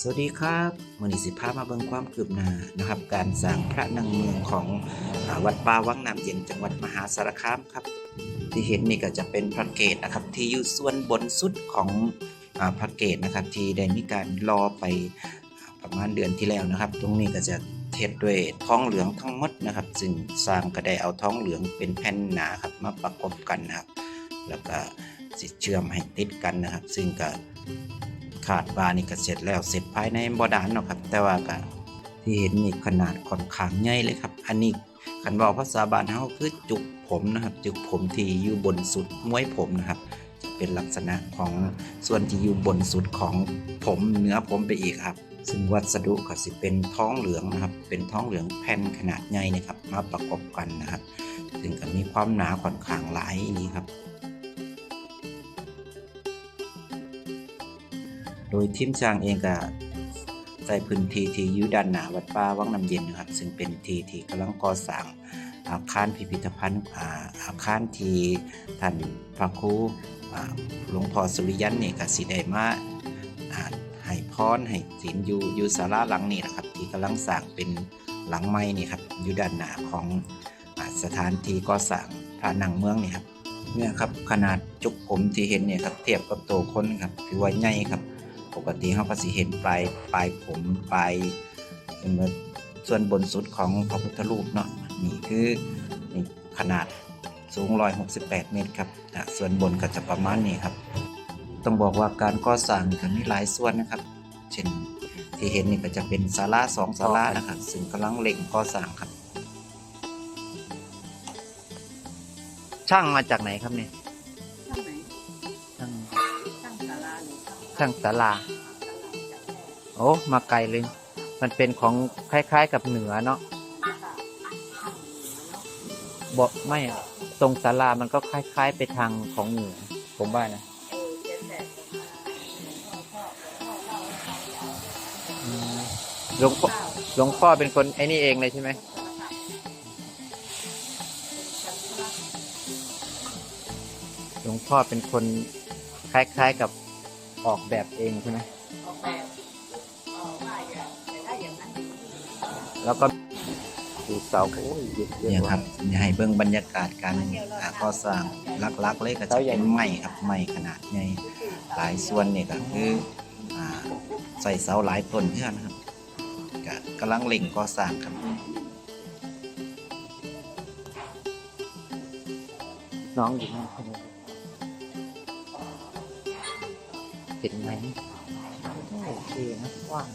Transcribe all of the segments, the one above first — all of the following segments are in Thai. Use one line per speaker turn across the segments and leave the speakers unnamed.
สวัสดีครับวันนี้สิพามาเบิ่งความคืบหน้านะครับ การสร้างพระนางเมืองของอวัดป่าวังน้ำเย็นจังหวัดมหาสารคามครับ ที่เห็นนี่ก็จะเป็นพระเกศนะครับ ที่อยู่ส่วนบนสุดของอพระเกศนะครับ ที่ได้มีการรอไปอประมาณเดือนที่แล้วนะครับ ตรงนี้ก็จะเทศด้วยท้องเหลืองทั้งหมดนะครับซึ่งสร้างก็ได้เอาท้องเหลืองเป็นแผ่นหนาครับมาประกบกันนะครับ แล้วก็สิเชื่อมให้ติดกันนะครับ ซึ่งก็ ขาดบานี่ก็เสร็จแล้วเสร็จภายในบ่ดานเนาะครับ แต่ว่าก็ที่เห็นนี่ขนาดค่อนข้างใหญ่เลยครับ อันนี้คันบอกภาษาบานเฮาคือจุกผมนะครับ จุกผมที่อยู่บนสุดม้วยผมนะครับ จะเป็นลักษณะของส่วนที่อยู่บนสุดของผมเนื้อผมไปอีกครับ ซึ่งวัสดุก็สิเป็นท้องเหลืองนะครับ เป็นท้องเหลืองแผ่นขนาดใหญ่นะครับ มาประกอบกันนะครับ ซึ่งก็มีความหนาค่อนข้างหลายนี้ครับ โดยทีมสร้างเองก็ใส่พื้นที่ที่อยู่ด้านหนาวัดป่าวังน้ำเย็นนะครับ ซึ่งเป็นที่ที่กำลังก่อสร้างอาคารพิพิธภัณฑ์อาอาคารที่ท่านพระครูหลวงพ่อสุริยันนี่ก็สิได้มาให้พรให้ศีลอยู่อยู่ศาลาหลังนี้นะครับ ที่กำลังสร้างเป็นหลังไม้นี่ครับอยู่ด้านหน้าของอสถานที่ก่อสร้างพระนังเมืองนี่ครับเนี่ยครับขนาดจุกผมที่เห็นเนี่ยครับเทียบกับตัวคนครับถือว่าใหญ่ครับ ปกติเขาก็สิเห็นปลายปลายผมปลายเป็นแบบส่วนบนสุดของพระพุทธรูปเนาะนี่คือนี่ขนาดสูง 168 เมตรครับส่วนบนก็จะประมาณนี้ครับ ต้องบอกว่าการก่อสร้างก็มีหลายส่วนนะครับ เช่นที่เห็นนี่ก็จะเป็นศาลาสองศาลานะครับ ซึ่งกำลังเล็งก่อสร้างครับ ช่างมาจากไหนครับเนี่ยา
หรือช่าง
ช่างศาลา โอ้มาไกลเลย มันเป็นของคล้ายๆกับเหนือเนาะ
ค่ะช่างเนาะ
บอกไม่ตรงศาลามันก็คล้าย ๆ ไปทางของเหนือผมว่านะ
ห
ลวงพ่อหลวงพ่อเป็นคนไอ้นี่เองเลยใช่ไหมหลวงพ่อเป็นคนคล้าย ๆกับ ออกแบบเองใช่ไหม
ออกแบบออกว่าอย่างแต่ถ้าอย่างนั้น
แล้วก็ดูเสาโอ้ยเยอะเนี่ยครับจะให้เบิ่งบรรยากาศการอ่าก่อสร้างลักๆ เลยก็จะเป็นไม้ครับไม้ขนาดใหญ่หลายส่วนเนี่ยก็คืออ่าใส่เสาหลายต้นเพื่อนครับก็กำลังเล่งก่อสร้างครับ น้องอยู่นั่นคนนี้ เห็นไหมโอเคนะกว้าง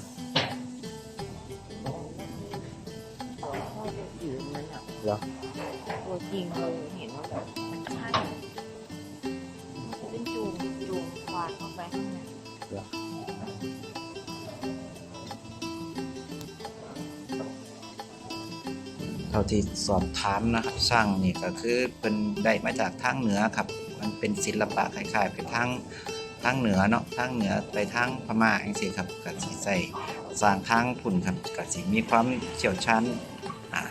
อยู่ตรงนั้นอะ
เหรอ
ตัวจริงเราเห็นว่าแบบมันใช่มันจะเป็นจูงจูงควานเข้าไปข้างใน
เท่าที่สอบถามนะครับช่างนี่ก็คือเป็นได้มาจากทางเหนือครับ มันเป็นศิลปะคล้ายๆไปทาง ทางเหนือเนาะทางเหนือไปทางพม่าอย่างนี้ครับก็สิใส่สร้างทางพุ่นครับก็สิมีความเชี่ยวชาญอ่า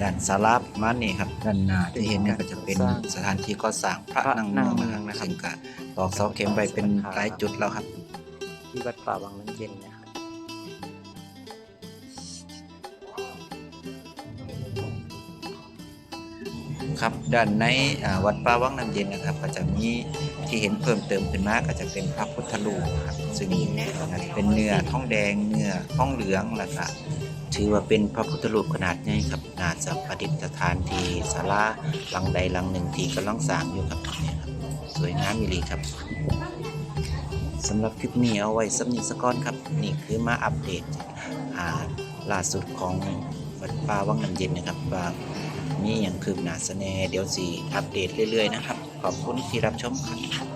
ด้านสาราประมาณนี้ครับด้านหน้าที่เห็นเนี่ยก็จะเป็นสถานที่ก่อสร้างพระนางเมืองนะครับซึ่งก็ตอกเสาเข็มไปเป็นหลายจุดแล้วครับ ที่วัดป่าวังน้ำเย็นนะครับ ครับด้านในอ่าวัดป่าวังน้ำเย็นนะครับ ก็จะมีที่เห็นเพิ่มเติมขึ้นมาก็จะเป็นพระพุทธรูปครับซึ่งเป็นเนื้อทองแดงเนื้อทองเหลืองแล้วก็ถือว่าเป็นพระพุทธรูปขนาดใหญ่ครับน่าจะประดิษฐานที่ศาลาหลังใดหลังหนึ่งที่กำลังสร้างอยู่ครับเนี่ยครับสวยงามมิลีครับสำหรับคลิปนี้เอาไว้สำนิสกอนครับ นี่คือมาอัปเดตอ่าล่าสุดของวัดป่าวังน้ำเย็นนะครับว่า มีอย่างคืบหน้าแสแน่เดี๋ยวสิอัปเดตเรื่อยๆนะครับ ขอบคุณที่รับชมครับ